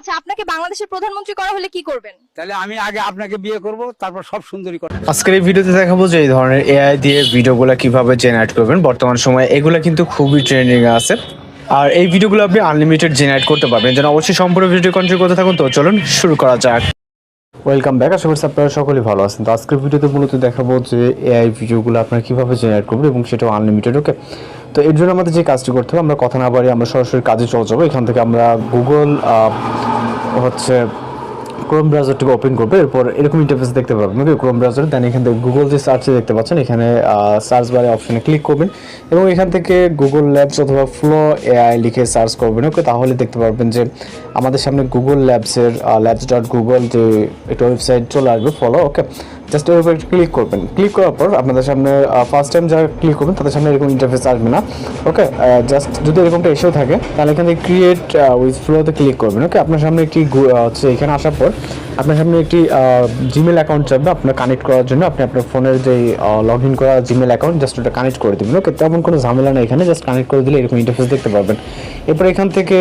আচ্ছা আপনাকে বাংলাদেশের প্রধানমন্ত্রী করা হলে কি করবেন? তাহলে আমি আগে আপনাকে বিয়ে করব তারপর সব সুন্দরী কথা আজকের এই ভিডিওতে দেখাবো যে এই ধরনের এআই দিয়ে ভিডিওগুলো কীভাবে জেনারেট করবেন। বর্তমান সময়ে এগুলো কিন্তু খুবই ট্রেন্ডিং আছে। আর এই ভিডিওগুলো আপনি আনলিমিটেড জেনারেট করতে পারবেন। যেন অবশ্যই সম্পূর্ণ ভিডিও কন্টিনিউ করতে থাকুন। তো চলুন শুরু করা যাক। ওয়েলকাম ব্যাক আশা করছি আপনারা সকলেই ভালো আছেন। তো আজকের ভিডিওতে মূলত দেখাবো যে এআই ভিডিওগুলো আপনারা কীভাবে জেনারেট করবেন এবং সেটাও আনলিমিটেড ওকে তো এর জন্য আমাদের যে কাজটি করতে হবে আমরা কথা না বাড়ি আমরা সরাসরি কাজে চলে যাব। এখান থেকে আমরা গুগল হচ্ছে ক্রোম ব্রাউজারটিকে ওপেন করবে, এরপর এরকম ইন্টারফেস দেখতে পাবেন। ওকে ক্রোম ব্রাউজার দেন এখান থেকে গুগল যে সার্চে দেখতে পাচ্ছেন, এখানে সার্চ বারে অপশনে ক্লিক করবেন এবং এখান থেকে গুগল ল্যাবস অথবা ফ্লো এআই লিখে সার্চ করবেন। ওকে তাহলে দেখতে পারবেন যে আমাদের সামনে গুগল ল্যাবসের ল্যাবস ডট গুগল যে, একটা ওয়েবসাইট চলে আসবে ফলো ওকে জাস্ট এর উপর ক্লিক করবেন। ক্লিক করার পর আপনাদের সামনে ফার্স্ট টাইম যারা ক্লিক করবেন, তাদের সামনে এরকম ইন্টারফেস আসবে না। ওকে জাস্ট যদি এরকমটা এসেও থাকে, তাহলে এখান ক্রিয়েট উইথ ফ্লোতে ক্লিক করবেন। ওকে আপনার সামনে একটি হচ্ছে এখানে আসার পর আপনার সামনে একটি জিমেল অ্যাকাউন্ট চাইবে আপনার কানেক্ট করার জন্য। আপনি আপনার ফোনের যে লগ ইন করা জিমেল অ্যাকাউন্ট জাস্ট ওটা কানেক্ট করে দেবেন। ওকে তেমন কোনো ঝামেলা নেই এখানে জাস্ট কানেক্ট করে দিলে এরকম ইন্টারফেস দেখতে পারবেন। এরপর এখান থেকে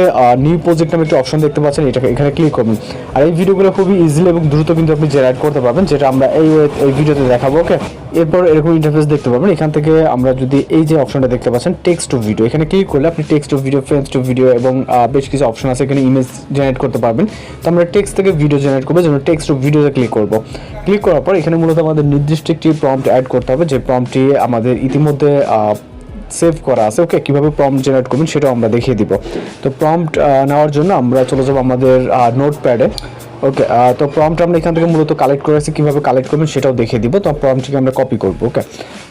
নিউ প্রজেক্ট নামে একটি অপশন দেখতে পাচ্ছেন এটা এখানে ক্লিক করবেন। আর এই ভিডিওগুলো খুবই ইজিলি এবং দ্রুত কিন্তু আপনি জেনারেট করতে পারবেন, যেটা আমরা এই এই ভিডিওতে দেখাবো ওকে এরপর এরকম ইন্টারফেস দেখতে পাবেন এখান থেকে আমরা যদি এই যে অপশনটা দেখতে পাচ্ছেন টেক্সট টু ভিডিও এখানে ক্লিক করলে আপনি টেক্সট টু ভিডিও ফ্রেন্স টু ভিডিও এবং বেশ কিছু অপশন আছে, এখানে ইমেজ জেনারেট করতে পারবেন। তো আমরা টেক্সট থেকে ভিডিও জেনারেট করব, যেমন টেক্সট টু ভিডিওতে ক্লিক করব। ক্লিক করার পর এখানে মূলত আমাদের নির্দিষ্ট একটি প্রম্পট অ্যাড করতে হবে, যে প্রম্পটটি আমাদের ইতিমধ্যে সেভ করা আছে ওকে কীভাবে প্রম্পট জেনারেট করবেন সেটাও আমরা দেখিয়ে দিব। তো প্রম্পট নেওয়ার জন্য আমরা চলে যাব আমাদের নোটপ্যাডে ওকে তো প্রম্পট আমরা এখান থেকে মূলত কালেক্ট করেছি কীভাবে কালেক্ট করবেন সেটাও দেখিয়ে দিব। তো প্রমটিকে আমরা কপি করব ওকে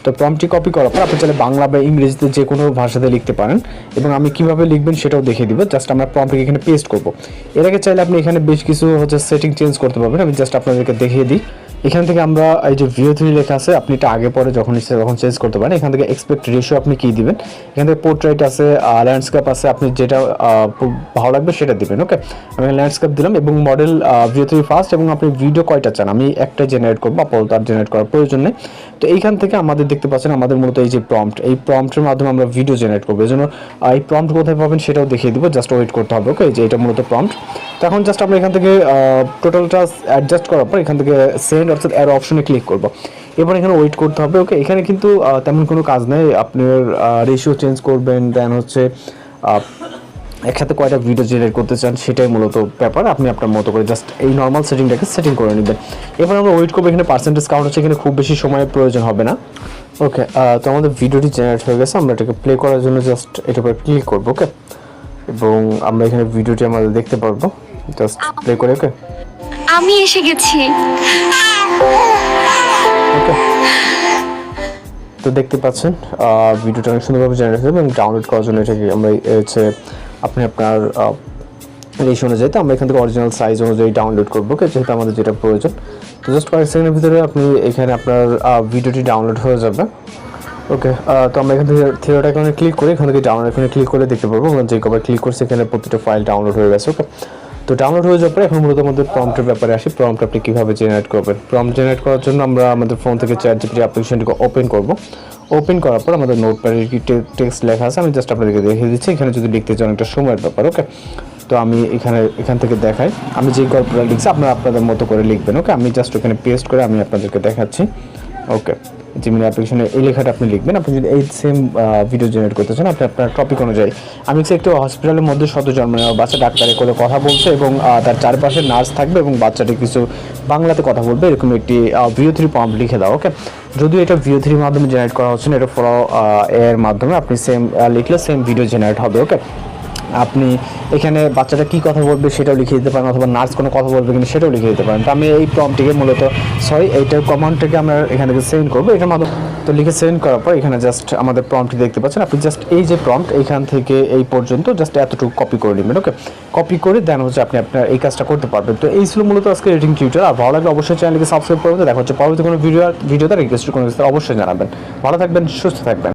তো প্রমটি কপি করার পর আপনি চাইলে বাংলা বা ইংরেজিতে যে কোনো ভাষাতে লিখতে পারেন এবং আমি কীভাবে লিখবেন সেটাও দেখিয়ে দিব। জাস্ট আমরা প্রমটিকে এখানে পেস্ট করব। এর আগে চাইলে আপনি এখানে বেশ কিছু হচ্ছে সেটিং চেঞ্জ করতে পারবেন। আমি জাস্ট আপনাদেরকে দেখিয়ে দিই। এখান থেকে আমরা এই যে ভিও থ্রি লেখা আছে, আপনি এটা আগে পরে যখন ইচ্ছে তখন চেঞ্জ করতে পারেন। এখান থেকে এক্সপেক্ট রেশিও আপনি কি দিবেন? এখান থেকে পোর্ট্রেট আছে ল্যান্ডস্কেপ আছে, আপনি যেটা ভালো লাগবে সেটা দিবেন ওকে আমি ল্যান্ডস্কেপ দিলাম এবং মডেল ভিও থ্রি ফার্স্ট এবং আপনি ভিডিও কয়টা চান? আমি একটা জেনারেট করব, আপাতত আর জেনারেট করার প্রয়োজন নেই। তো এইখান থেকে আমাদের দেখতে পাচ্ছেন, আমাদের মূলত এই যে প্রম্পট এই প্রম্পটের মাধ্যমে আমরা ভিডিও জেনারেট করব। এই জন্য এই প্রম্পট কোথায় পাবেন সেটাও দেখিয়ে দিব জাস্ট ওয়েট করতে হবে ওকে যে এটা মূলত প্রম্পট তো এখন জাস্ট আমরা এখান থেকে টোটালটা অ্যাডজাস্ট করার পর এখান থেকে সেন্ড অর্থাৎ অ্যারো অপশনে ক্লিক করব। এবার এখানে ওয়েট করতে হবে ওকে এখানে কিন্তু তেমন কোনো কাজ নেই। আপনার রেশিও চেঞ্জ করবেন দেন হচ্ছে একসাথে কয়টা ভিডিও জেনারেট করতে চান, সেটাই মূলত ব্যাপার। আপনি আপনার মতো করে জাস্ট এই নর্মাল সেটিংটাকে সেটিং করে নেবেন। এবার আমরা ওয়েট করব, এখানে পার্সেন্টেজ কাউন্ট হচ্ছে, এখানে খুব বেশি সময়ের প্রয়োজন হবে না। ওকে তো আমাদের ভিডিওটি জেনারেট হয়ে গেছে, আমরা এটাকে প্লে করার জন্য জাস্ট এটার উপরে ক্লিক করব ওকে এবং আমরা এখানে ভিডিওটি আমাদের দেখতে পারব। জাস্ট প্লে করে ওকে আমি এসে গেছি। তো দেখতে পাচ্ছেন ভিডিওটা অনেক সুন্দরভাবে জেনারেট এবং ডাউনলোড করার জন্য এটাকে আমরা হচ্ছে আপনি আপনার রেশি অনুযায়ী তো আমরা এখান থেকে অরিজিনাল সাইজ অনুযায়ী ডাউনলোড করব ওকে যেহেতু আমাদের যেটা প্রয়োজন। তো জাস্ট কয়েক সেকেন্ডের ভিতরে আপনি এখানে আপনার ভিডিওটি ডাউনলোড হয়ে যাবে ওকে তো আমরা এখান থেকে থিয়েটার এখানে ক্লিক করি এখান থেকে ডাউনলোড এখানে ক্লিক করে দেখতে পারব। আমরা যে কবার ক্লিক করছি এখানে প্রতিটা ফাইল ডাউনলোড হয়ে গেছে ওকে তো ডাউনলোড হয়ে যাওয়ার পরে এখন মূলত আমাদের প্রম্পটের ব্যাপারে আসি। প্রম্পট আপনি কীভাবে জেনারেট করবেন? প্রম্পট জেনারেট করার জন্য আমরা আমাদের ফোন থেকে চ্যাট জিপিটি অ্যাপ্লিকেশনটিকে ওপেন করব। ওপেন করার পর আমাদের নোটপ্যাডের কি টেক্সট লেখা আছে। আমি জাস্ট আপনাদেরকে দেখিয়ে দিচ্ছি। এখানে যদি লিখতে চান একটা সময়ের ব্যাপার ওকে তো আমি এখানে, এখান থেকে দেখাই। আমি যে গল্পটা লিখছি, আপনারা আপনাদের মতো করে লিখবেন ওকে আমি জাস্ট ওখানে পেস্ট করে আমি আপনাদেরকে দেখাচ্ছি ওকে জিমেল অ্যাপ্লিকেশনে এই লেখাটা আপনি লিখবেন। আপনি যদি এই সেম ভিডিও জেনারেট করতে চান, আপনি আপনার টপিক অনুযায়ী। আমি একটু হসপিটালের মধ্যে সদ্য জন্ম নেওয়া বাচ্চা ডাক্তারে করে কথা বলছে এবং তার চারপাশে নার্স থাকবে এবং বাচ্চাটি কিছু বাংলাতে কথা বলবে। এরকম একটি ভিও থ্রি পাম্প লিখে দাও ওকে যদিও এটা ভিও থ্রির মাধ্যমে জেনারেট করা হচ্ছে না, এটা ফলো এর মাধ্যমে। আপনি সেম লিখলে সেম ভিডিও জেনারেট হবে ওকে আপনি এখানে বাচ্চাটা কি কথা বলবে সেটাও লিখে দিতে পারেন, অথবা নার্স কোনো কথা বলবে কিনা সেটাও লিখে দিতে পারেন। তো আমি এই প্রমটিকে মূলত সরি এইটার কমান্ডটাকে আমরা এখান থেকে সেন্ড করব, এটার মাধ্যমে তো লিখে সেন্ড করার পর এখানে জাস্ট আমাদের প্রম্পটি দেখতে পাচ্ছেন। আপনি জাস্ট এই যে প্রম্পট এইখান থেকে এই পর্যন্ত জাস্ট এতটুকু কপি করে নেবেন ওকে কপি করে দেন হচ্ছে আপনি আপনার এই কাজটা করতে পারবেন। তো এই ছিল মূলত আজকে রেটিং টিউটার আর ভালো লাগলে অবশ্যই চ্যানেলকে সাবস্ক্রাইব করবেন দেখা হচ্ছে পরবর্তী কোনো ভিডিও ভিডিওতে রিকোয়েস্ট কোনো অবশ্যই জানাবেন। ভালো থাকবেন, সুস্থ থাকবেন।